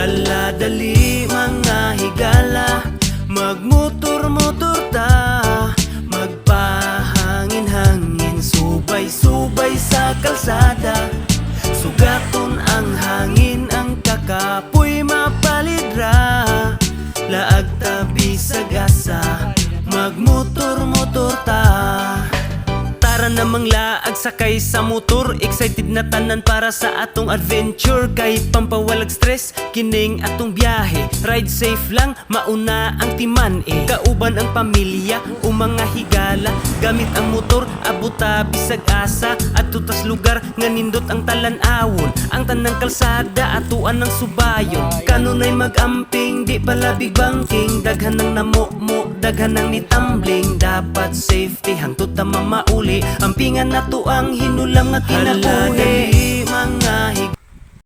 Hala dali mga higala. Magmotor-motor ta Magpahangin-hangin. Subay-subay sa kalsada Sugaton ang hangin. Ang kakapoy mapalidra Laag tabi sa Tara namang laag sakay sa motor. Excited na tanan para sa atong adventure. Kay pampawalag stress, kining atong biyahe. Ride safe lang, mauna ang timan eh. Kauban ang pamilya o mga higala. Gamit ang motor, abuta bisag asa At tutas lugar nga nindot ang talan-awon. Ang tanang kalsada, atuan ng subayon. Kanunay mag-amping, di pala big banking Daghan ng namo-mo, daghan ng nitambling. Dapat safety, hangtod ta mamauli. Ampingan na to ang hinulam nga kinabuhi. Mga hig